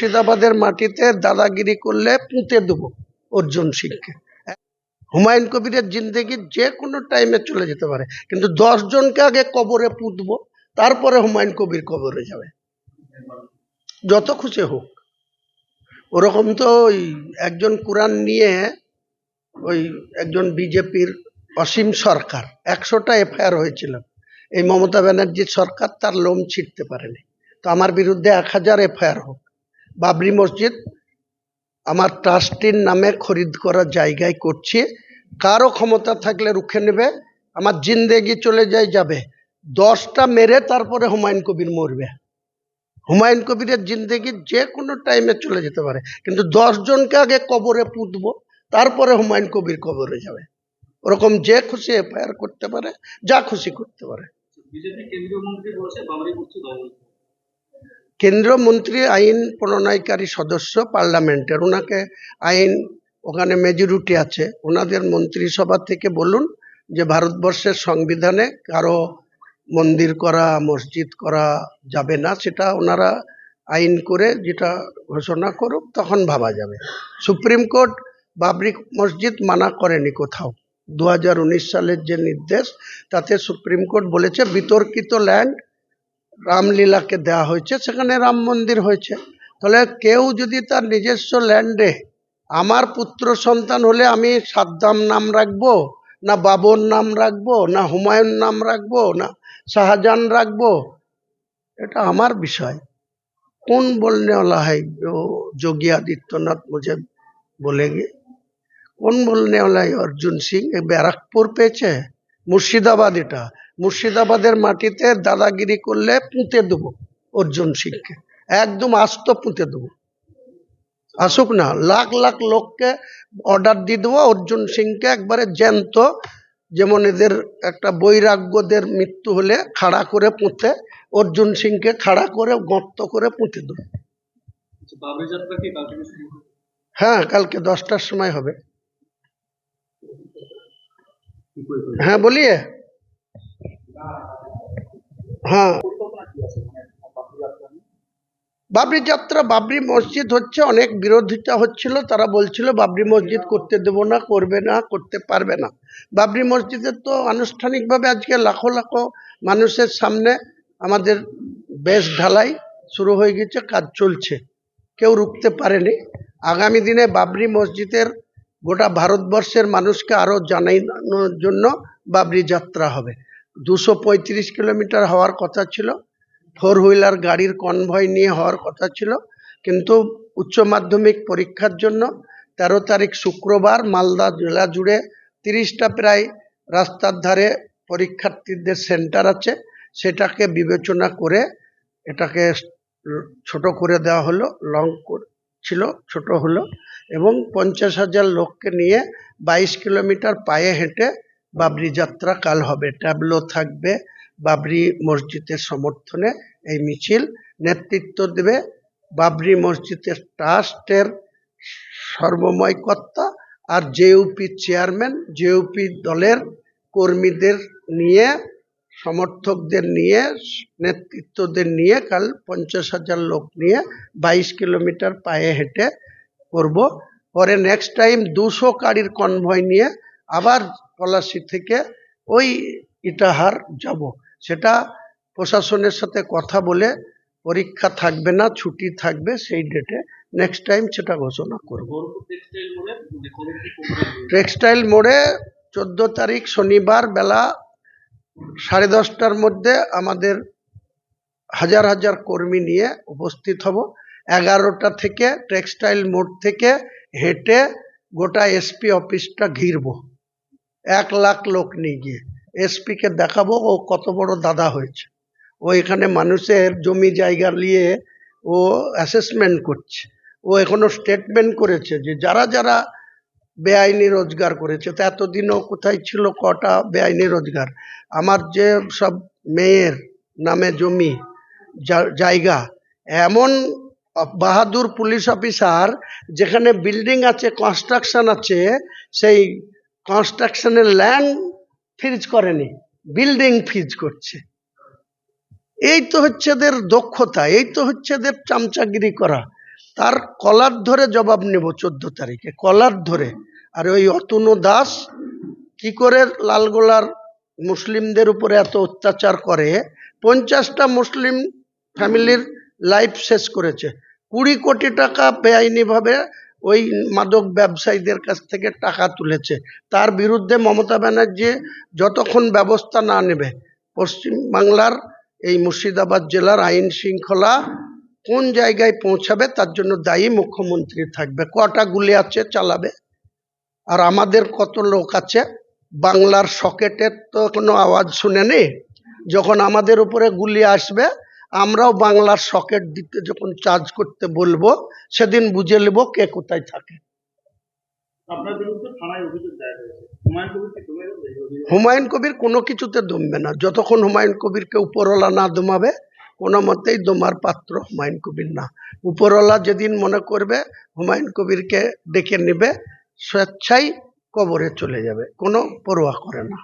মুর্শিদাবাদের মাটিতে দাদাগিরি করলে পুঁতে দেবো অর্জুন সিংকে। হুমায়ুন কবিরের জিন্দেগি যে কোনো টাইমে চলে যেতে পারে। কিন্তু জনকে আগে কবরে পুঁতবো তারপরে হুমায়ুন কবির কবরে যাবে। যত খুশি হোক। ওরকম তো ওই একজন কোরআন নিয়ে ওই একজন বিজেপির অসীম সরকার, একশোটা এফআইআর হয়েছিল। এই মমতা ব্যানার্জির সরকার তার লোম ছিটতে পারেনি। তো আমার বিরুদ্ধে এক হাজার এফআইআর হোক। বাবরি মসজিদ, আমার ট্রাস্টির নামে খরিদ করার জায়গায় করছি। কারও ক্ষমতা থাকলে রুখে নেবে, আমার জিন্দেগি চলে যায় যাবে। দশটা মেরে তারপরে হুমায়ুন কবির মরবে। হুমায়ুন কবিরের জিন্দেগি যে কোনো টাইমে চলে যেতে পারে। কিন্তু দশ জনকে আগে কবরে পুঁতবো, তারপরে হুমায়ুন কবির কবরে যাবে। ওরকম যে খুশি এফআইআর করতে পারে, যা খুশি করতে পারে। বিজেপি কেন্দ্রীয় মন্ত্রী বলছে, বাবরি মসজিদ কেন্দ্রীয় মন্ত্রী, আইন প্রণয়নকারী সদস্য পার্লামেন্টের। ওনাকে আইন ওখানে মেজরিটি আছে। ওনাদের মন্ত্রিসভা থেকে বলুন যে ভারতবর্ষের সংবিধানে কারও মন্দির করা, মসজিদ করা যাবে না, সেটা ওনারা আইন করে যেটা ঘোষণা করুক, তখন ভাবা যাবে। সুপ্রিম কোর্ট বাবরি মসজিদ মানা করেনি কোথাও। দু হাজার উনিশ সালের যে নির্দেশ, তাতে সুপ্রিম কোর্ট বলেছে বিতর্কিত ল্যান্ড রামলীলাকে দেয়া হয়েছে, সেখানে রাম মন্দির হয়েছে। তাহলে কেউ যদি তার নিজস্ব ল্যান্ডে আমার পুত্র সন্তান হলে আমি সাদ্দাম নাম রাখব, না বাবর নাম রাখব, না হুমায়ুন নাম রাখব, না শাহজাহান রাখব, এটা আমার বিষয়। কোন বলনেওয়ালা হয় যোগী আদিত্যনাথ মুঝে বলেগে কোন বলনেওয়ালাই অর্জুন সিং ব্যারাকপুর পেয়েছে, মুর্শিদাবাদ এটা। মুর্শিদাবাদের মাটিতে দাদাগিরি করলে পুঁতে দেবো অর্জুন সিংকে একদম আস্ত পুঁতে দেবো আসুক না, লাখ লাখ লোককে অর্ডার দিয়ে দেবো, অর্জুন সিংকে একবারে জ্যান্ত, যেমন এদের একটা বৈরাগ্যদের মৃত্যু হলে খাড়া করে পুঁতে, অর্জুন সিংকে খাড়া করে গর্ত করে পুঁতে দেবো? হ্যাঁ কালকে দশটার সময় হবে? হ্যাঁ বলিয়ে হ্যাঁ। বাবরি যাত্রা, বাবরি মসজিদ হচ্ছে, অনেক বিরোধিতা হচ্ছিল। তারা বলছিল, বাবরি মসজিদ করতে দেব না, করবে না, করতে পারবে না। বাবরি মসজিদের তো আনুষ্ঠানিকভাবে আজকে লাখো লাখো মানুষের সামনে আমাদের বেশ ঢালাই শুরু হয়ে গেছে, কাজ চলছে। কেউ রুখতে পারেনি। আগামী দিনে বাবরি মসজিদের গোটা ভারতবর্ষের মানুষকে আরও জানানোর জন্য বাবরি যাত্রা হবে। দুশো পঁয়ত্রিশ কিলোমিটার হওয়ার কথা ছিল। ফোর হুইলার গাড়ির কনভয় নিয়ে হওয়ার কথা ছিল। কিন্তু উচ্চ মাধ্যমিক পরীক্ষার জন্য তেরো তারিখ শুক্রবার মালদা জেলা জুড়ে তিরিশটা প্রায় রাস্তার ধারে পরীক্ষার্থীদের সেন্টার আছে। সেটাকে বিবেচনা করে এটাকে ছোট করে দেওয়া হলো, লং ছিল, ছোট হলো এবং পঞ্চাশ হাজার লোককে নিয়ে বাইশ কিলোমিটার পায়ে হেঁটে বাবরি যাত্রা কাল হবে। ট্যাবলো থাকবে বাবরি মসজিদের সমর্থনে এই মিছিল। নেতৃত্ব দেবে বাবরি মসজিদের ট্রাস্টের সর্বময় কর্তা আর জেউপি চেয়ারম্যান। জেইউপি দলের কর্মীদের নিয়ে, সমর্থকদের নিয়ে, নেতৃত্বদের নিয়ে কাল পঞ্চাশ হাজার লোক নিয়ে বাইশ কিলোমিটার পায়ে হেঁটে করব। পরে নেক্সট টাইম দুশো গাড়ির কনভয় নিয়ে আবার পলাশি থেকে ওই ইটাহার যাব। সেটা প্রশাসনের সাথে কথা বলে পরীক্ষা থাকবে না, ছুটি থাকবে, সেই ডেটে নেক্সট টাইম সেটা ঘোষণা করব। টেক্সটাইল মোড়ে চোদ্দ তারিখ শনিবার বেলা সাড়ে দশটার মধ্যে আমাদের হাজার হাজার কর্মী নিয়ে উপস্থিত হব। এগারোটা থেকে টেক্সটাইল মোড় থেকে হেঁটে গোটা এসপি অফিসটা ঘিরব। এক লাখ লোক নিয়ে গিয়ে। এসপিকে দেখাবো ও কত বড় দাদা হয়েছে। ও এখানে মানুষের জমি জায়গা নিয়ে ও অ্যাসেসমেন্ট করছে। ও এখনও স্টেটমেন্ট করেছে যে যারা যারা বেআইনি রোজগার করেছে, তো এতদিনও কোথায় ছিল কটা বেআইনি রোজগার? আমার যে সব মেয়ের নামে জমি জায়গা, এমন বাহাদুর পুলিশ অফিসার যেখানে বিল্ডিং আছে কনস্ট্রাকশন আছে, সেই কনস্ট্রাকশনের ল্যান্ড ফ্রিজ করেনি, বিল্ডিং ফ্রিজ করছে। এই তো হচ্ছে এদের দক্ষতা, এই তো হচ্ছে এদের চামচাগিরি করা। তার কলার ধরে জবাব নেব চোদ্দ তারিখে, কলার ধরে। আর ওই অতনু দাস কি করে লালগোলার মুসলিমদের উপরে এত অত্যাচার করে? পঞ্চাশটা মুসলিম ফ্যামিলির লাইফ শেষ করেছে। কুড়ি কোটি টাকা বেআইনিভাবে ওই মাদক ব্যবসায়ীদের কাছ থেকে টাকা তুলেছে। তার বিরুদ্ধে মমতা ব্যানার্জি যতক্ষণ ব্যবস্থা না নেবে, পশ্চিম বাংলার এই মুর্শিদাবাদ জেলার আইন শৃঙ্খলা কোন জায়গায় পৌঁছাবে, তার জন্য দায়ী মুখ্যমন্ত্রী থাকবে। কটা গুলি আছে, চালাবে? আর আমাদের কত লোক আছে? বাংলার সকেটের তো কোনো আওয়াজ শুনেনি? যখন আমাদের উপরে গুলি আসবে আমরাও বাংলার সকেট দিতে যখন চার্জ করতে বলব সেদিন বুঝে নেব কে কোথায় থাকে? হুমায়ুন কবির কোনো কিছুতে দমবে না। যতক্ষণ হুমায়ুন কবিরকে উপরওয়ালা না দমাবে কোনো মতেই দমার পাত্র হুমায়ুন কবির না। উপরওয়ালা যেদিন মনে করবে হুমায়ুন কবিরকে ডেকে নেবে স্বেচ্ছাই কবরে চলে যাবে। কোনো পরোয়া করে না।